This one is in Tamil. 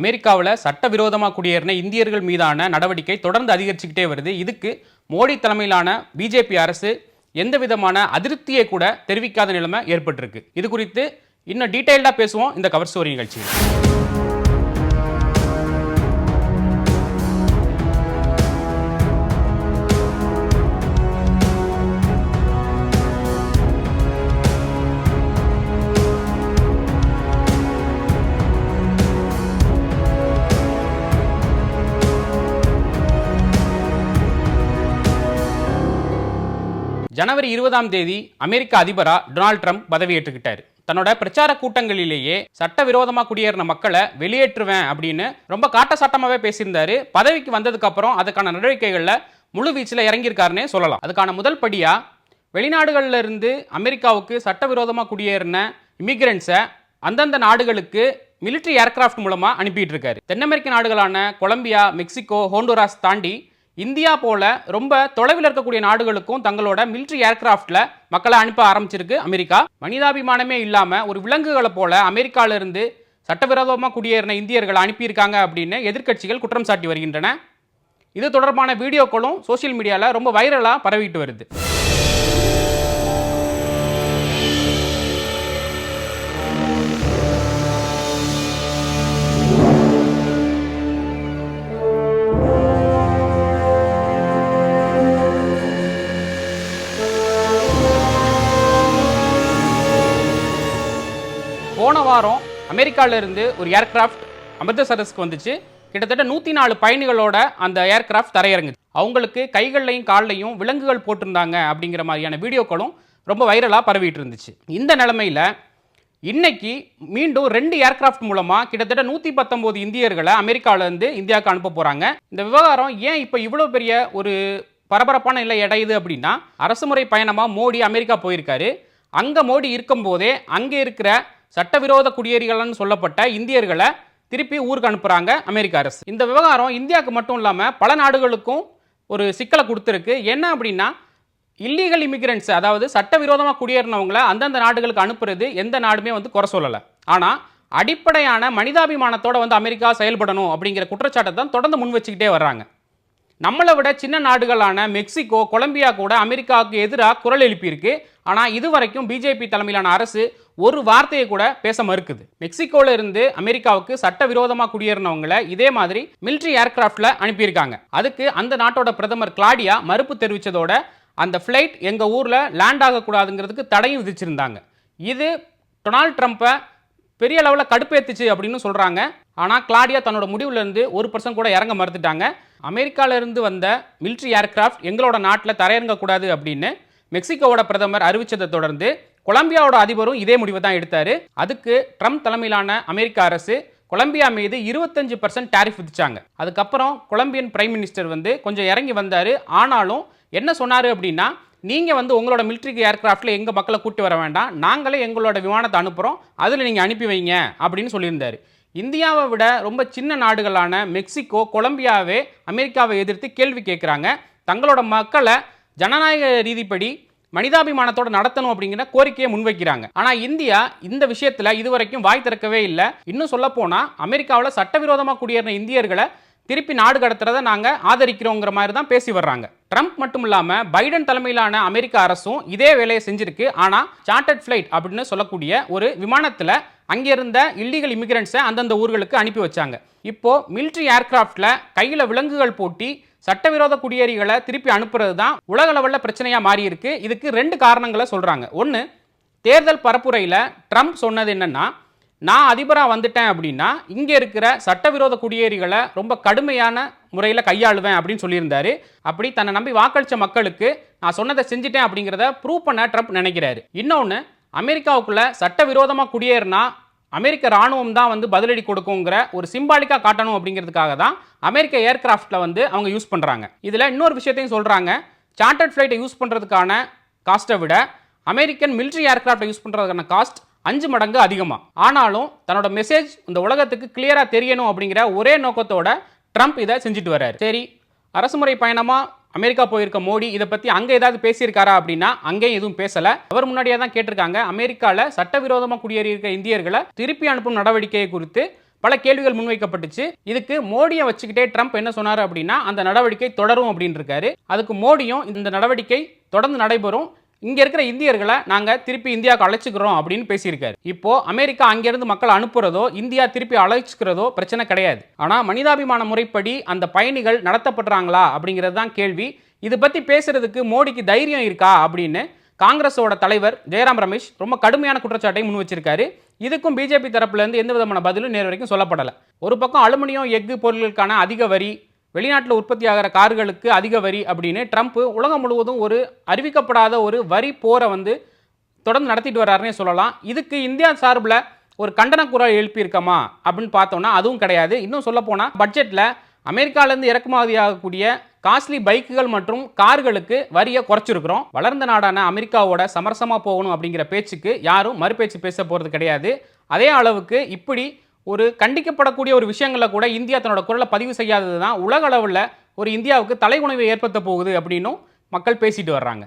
அமெரிக்காவில் சட்டவிரோதமாக குடியேறின இந்தியர்கள் மீதான நடவடிக்கை தொடர்ந்து அதிகரிச்சுக்கிட்டே வருது. இதுக்கு மோடி தலைமையிலான பிஜேபி அரசு எந்த விதமான அதிருப்தியை கூட தெரிவிக்காத நிலைமை ஏற்பட்டிருக்கு. இது குறித்து இன்னும் டீட்டெயில்டாக பேசுவோம். இந்த கவர் ஸ்டோரி நிகழ்ச்சியில். ஜனவரி இருபதாம் தேதி அமெரிக்க அதிபரா டொனால்ட் ட்ரம்ப் பதவியேற்றுக்கிட்டாரு. தன்னோட பிரச்சார கூட்டங்களிலேயே சட்டவிரோதமா குடியேறின மக்களை வெளியேற்றுவேன் அப்படின்னு ரொம்ப காட்டசாட்டமாவே பேசியிருந்தாரு. பதவிக்கு வந்ததுக்கு அப்புறம் அதுக்கான நடவடிக்கைகள்ல முழு வீச்சில் இறங்கியிருக்காருன்னே சொல்லலாம். அதுக்கான முதல் படியா வெளிநாடுகளில் இருந்து அமெரிக்காவுக்கு சட்டவிரோதமாக குடியேறின இமிகிரண்ட்ஸை அந்தந்த நாடுகளுக்கு மிலிட்ரி ஏர்கிராஃப்ட் மூலமாக அனுப்பிட்டு இருக்காரு. தென் அமெரிக்க நாடுகளான கொலம்பியா மெக்சிகோ ஹோண்டுராஸ் தாண்டி இந்தியா போல ரொம்ப தொலைவில் இருக்கக்கூடிய நாடுகளுக்கும் தங்களோட மிலிட்ரி ஏர்கிராஃப்டில் மக்களை அனுப்ப ஆரம்பிச்சிருக்கு அமெரிக்கா. மனிதாபிமானமே இல்லாமல் ஒரு விலங்குகளை போல அமெரிக்காவிலிருந்து சட்டவிரோதமாக குடியேறின இந்தியர்களை அனுப்பியிருக்காங்க அப்படின்னு எதிர்க்கட்சிகள் குற்றம் சாட்டி வருகின்றன. இது தொடர்பான வீடியோக்களும் சோஷியல் மீடியாவில் ரொம்ப வைரலாக பரவிட்டு வருது. போன வாரம் அமெரிக்காவிலிருந்து ஒரு ஏர்கிராஃப்ட் அமிர்தசரஸ்க்கு வந்துச்சு. கிட்டத்தட்ட நூற்றி நாலு பயணிகளோட அந்த ஏர்கிராஃப்ட் தரையிறங்குது. அவங்களுக்கு கைகள்லையும் கால்லையும் விலங்குகள் போட்டிருந்தாங்க அப்படிங்கிற மாதிரியான வீடியோக்களும் ரொம்ப வைரலாக பரவிட்டு இருந்துச்சு இந்த நிலமையில் இன்னைக்கு மீண்டும் ரெண்டு ஏர்கிராஃப்ட் மூலமாக கிட்டத்தட்ட நூற்றி பத்தொம்போது இந்தியர்களை அமெரிக்காவிலேருந்து இந்தியாவுக்கு அனுப்ப போகிறாங்க இந்த விவகாரம் ஏன் இப்போ இவ்வளோ பெரிய ஒரு பரபரப்பான நிலை இடையுது அப்படின்னா அரசுமுறை பயணமாக மோடி அமெரிக்கா போயிருக்காரு. அங்கே மோடி இருக்கும்போதே அங்கே இருக்கிற சட்டவிரோத குடியேறிகள்னு சொல்லப்பட்ட இந்தியர்களை திருப்பி ஊருக்கு அனுப்புகிறாங்க அமெரிக்க அரசு. இந்த விவகாரம் இந்தியாவுக்கு மட்டும் இல்லாமல் பல நாடுகளுக்கும் ஒரு சிக்கலை கொடுத்துருக்கு. என்ன அப்படின்னா இல்லீகல் இமிக்ரெண்ட்ஸ் அதாவது சட்டவிரோதமாக குடியேறினவங்களை அந்தந்த நாடுகளுக்கு அனுப்புறது எந்த நாடுமே வந்து குறை சொல்லலை. ஆனால் அடிப்படையான மனிதாபிமானத்தோட வந்து அமெரிக்கா செயல்படணும் அப்படிங்கிற குற்றச்சாட்டை தான் தொடர்ந்து முன் வச்சுக்கிட்டே வர்றாங்க. நம்மளை விட சின்ன நாடுகளான மெக்சிகோ கொலம்பியா கூட அமெரிக்காவுக்கு எதிராக குரல் எழுப்பியிருக்கு. ஆனால் இது வரைக்கும் பிஜேபி தலைமையிலான அரசு ஒரு வார்த்தையை கூட பேச மறுக்குது. மெக்சிகோல இருந்து அமெரிக்காவுக்கு சட்டவிரோதமாக குடியேறினவங்களை இதே மாதிரி மிலிட்ரி ஏர்கிராஃப்டில் அனுப்பியிருக்காங்க. அதுக்கு அந்த நாட்டோட பிரதமர் கிளாடியா மறுப்பு தெரிவித்ததோட அந்த ஃப்ளைட் எங்கள் ஊரில் லேண்ட் ஆகக்கூடாதுங்கிறதுக்கு தடையும் விதிச்சிருந்தாங்க. இது டொனால்ட் ட்ரம்ப்பை பெரிய லெவலில் கடுப்பேத்துச்சு அப்படின்னு சொல்கிறாங்க ஆனால் கிளாடியா தன்னோட முடிவுலேருந்து ஒரு பர்சன்ட் கூட இறங்க மறுத்துட்டாங்க. அமெரிக்காவிலேருந்து வந்த மிலிட்ரி ஏர்கிராஃப்ட் எங்களோட நாட்டில் தரையிறங்கக்கூடாது அப்படின்னு மெக்சிகோவோட பிரதமர் அறிவித்ததை தொடர்ந்து கொலம்பியாவோட அதிபரும் இதே முடிவை தான் எடுத்தார். அதுக்கு ட்ரம்ப் தலைமையிலான அமெரிக்க அரசு கொலம்பியா மீது இருபத்தஞ்சு பர்சன்ட் டேரிஃப் விதிச்சாங்க. அதுக்கப்புறம் கொலம்பியன் பிரைம் மினிஸ்டர் வந்து கொஞ்சம் இறங்கி வந்தார். ஆனாலும் என்ன சொன்னார் அப்படின்னா நீங்கள் வந்து உங்களோட மிலிட்ரிக்கு ஏர்க்ராஃப்ட்டில் எங்கள் மக்களை கூட்டி வர வேண்டாம். நாங்களே எங்களோட விமானத்தை அனுப்புகிறோம் அதில் நீங்கள் அனுப்பி வைங்க அப்படின்னு சொல்லியிருந்தார். இந்தியாவை விட ரொம்ப சின்ன நாடுகளான மெக்சிகோ கொலம்பியாவே அமெரிக்காவை எதிர்த்து கேள்வி கேட்குறாங்க. தங்களோட மக்களை ஜனநாயக ரீதிப்படி மனிதாபிமானத்தோடு நடத்தணும் அப்படிங்கிற கோரிக்கையை முன்வைக்கிறாங்க. ஆனால் இந்தியா இந்த விஷயத்தில் இதுவரைக்கும் வாய் திறக்கவே இல்லை. இன்னும் சொல்ல போனால் அமெரிக்காவில் சட்டவிரோதமாக குடியேறின இந்தியர்களை திருப்பி நாடு கடத்துறதை நாங்கள் ஆதரிக்கிறோங்கிற மாதிரி தான் பேசி வர்றாங்க. ட்ரம்ப் மட்டும் இல்லாமல் பைடன் தலைமையிலான அமெரிக்க அரசும் இதே வேலையை செஞ்சிருக்கு. ஆனால் சார்ட்டர்ட் ஃப்ளைட் அப்படின்னு சொல்லக்கூடிய ஒரு விமானத்தில் அங்கே இருந்த இல்லீகல் இமிகிரண்ட்ஸை அந்தந்த ஊர்களுக்கு அனுப்பி வச்சாங்க. இப்போது மிலிட்ரி ஏர்கிராஃப்டில் கையில் விலங்குகள் போட்டி சட்டவிரோத குடியேறிகளை திருப்பி அனுப்புறது தான் உலக லெவலில் பிரச்சனையாக மாறி இருக்கு இதுக்கு ரெண்டு காரணங்களை சொல்கிறாங்க ஒன்று தேர்தல் பரப்புரையில் ட்ரம்ப் சொன்னது என்னென்னா நான் அதிபராக வந்துட்டேன் அப்படின்னா இங்கே இருக்கிற சட்டவிரோத குடியேறிகளை ரொம்ப கடுமையான முறையில் கையாளுவேன் அப்படின்னு சொல்லியிருந்தாரு. அப்படி தன்னை நம்பி வாக்களித்த மக்களுக்கு நான் சொன்னதை செஞ்சுட்டேன் அப்படிங்கிறத ப்ரூவ் பண்ண ட்ரம்ப் நினைக்கிறாரு. இன்னொன்று அமெரிக்காவுக்குள்ள சட்டவிரோதமாக குடியேறினா அமெரிக்க ராணுவம் தான் வந்து பதிலடி கொடுக்குங்கிற ஒரு சிம்பாலிக்காக காட்டணும் அப்படிங்கிறதுக்காக தான் அமெரிக்க ஏர்கிராஃப்டில் வந்து அவங்க யூஸ் பண்ணுறாங்க இதில் இன்னொரு விஷயத்தையும் சொல்கிறாங்க சார்ட்டர்ட் ஃப்ளைட்டை யூஸ் பண்ணுறதுக்கான காஸ்ட்டை விட அமெரிக்கன் மிலிட்ரி ஏர்கிராஃப்டை யூஸ் பண்ணுறதுக்கான காஸ்ட் அஞ்சு மடங்கு அதிகமாக ஆனாலும் தன்னோட மெசேஜ் இந்த உலகத்துக்கு கிளியராக தெரியணும் அப்படிங்கிற ஒரே நோக்கத்தோட ட்ரம்ப் இதை செஞ்சுட்டு வர்றாரு. சரி அரசுமுறை பயணமாக அமெரிக்கா போயிருக்க மோடி இதை பற்றி அங்கே ஏதாவது பேசியிருக்காரா அப்படின்னா அங்கேயும் எதுவும் பேசலை. அவர் முன்னாடியே தான் கேட்டிருக்காங்க அமெரிக்காவில் சட்டவிரோதமாக குடியேறியிருக்க இந்தியர்களை திருப்பி அனுப்பும் நடவடிக்கையை குறித்து பல கேள்விகள் முன்வைக்கப்பட்டுச்சு. இதுக்கு மோடியை வச்சுக்கிட்டே ட்ரம்ப் என்ன சொன்னார் அப்படின்னா அந்த நடவடிக்கை தொடரும் அப்படின்னு இருக்காரு அதுக்கு மோடியும் இந்த நடவடிக்கை தொடர்ந்து நடைபெறும். இங்கே இருக்கிற இந்தியர்களை நாங்கள் திருப்பி இந்தியாவுக்கு அழைச்சிக்கிறோம் அப்படின்னு பேசியிருக்காரு. இப்போ அமெரிக்கா அங்கேருந்து மக்கள் அனுப்புறதோ இந்தியா திருப்பி அழைச்சிக்கிறதோ பிரச்சனை கிடையாது. ஆனால் மனிதாபிமான முறைப்படி அந்த பயணிகள் நடத்தப்படுறாங்களா அப்படிங்கிறது தான் கேள்வி. இது பற்றி பேசுறதுக்கு மோடிக்கு தைரியம் இருக்கா அப்படின்னு காங்கிரஸோட தலைவர் ஜெயராம் ரமேஷ் ரொம்ப கடுமையான குற்றச்சாட்டை முன் வச்சிருக்காரு. இதுக்கும் பிஜேபி தரப்புலேருந்து எந்த விதமான பதிலும் நேர் வரைக்கும் சொல்லப்படலை. ஒரு பக்கம் அலுமினியம் எஃகு பொருட்களுக்கான அதிக வரி வெளிநாட்டில் உற்பத்தி ஆகிற கார்களுக்கு அதிக வரி அப்படின்னு ட்ரம்ப் உலகம் முழுவதும் ஒரு அறிவிக்கப்படாத ஒரு வரி போரை வந்து தொடர்ந்து நடத்திட்டு வர்றாருன்னே சொல்லலாம். இதுக்கு இந்தியா சார்பில் ஒரு கண்டன குரல் எழுப்பியிருக்கமா அப்படின்னு பார்த்தோம்னா அதுவும் கிடையாது. இன்னும் சொல்ல போனால் பட்ஜெட்டில் அமெரிக்காவிலேருந்து இறக்குமதி ஆகக்கூடிய காஸ்ட்லி பைக்குகள் மற்றும் கார்களுக்கு வரியை குறைச்சிருக்கிறோம். வளர்ந்த நாடான அமெரிக்காவோட சமரசமாக போகணும் அப்படிங்கிற பேச்சுக்கு யாரும் மறுபேச்சு பேச போகிறது கிடையாது. அதே அளவுக்கு இப்படி ஒரு கண்டிக்கப்படக்கூடிய ஒரு விஷயங்களில் கூட இந்தியா தன்னோட குரலை பதிவு செய்யாதது தான் உலக அளவில் ஒரு இந்தியாவுக்கு தலைகுனிவை ஏற்படுத்த போகுது அப்படின்னும் மக்கள் பேசிட்டு வர்றாங்க.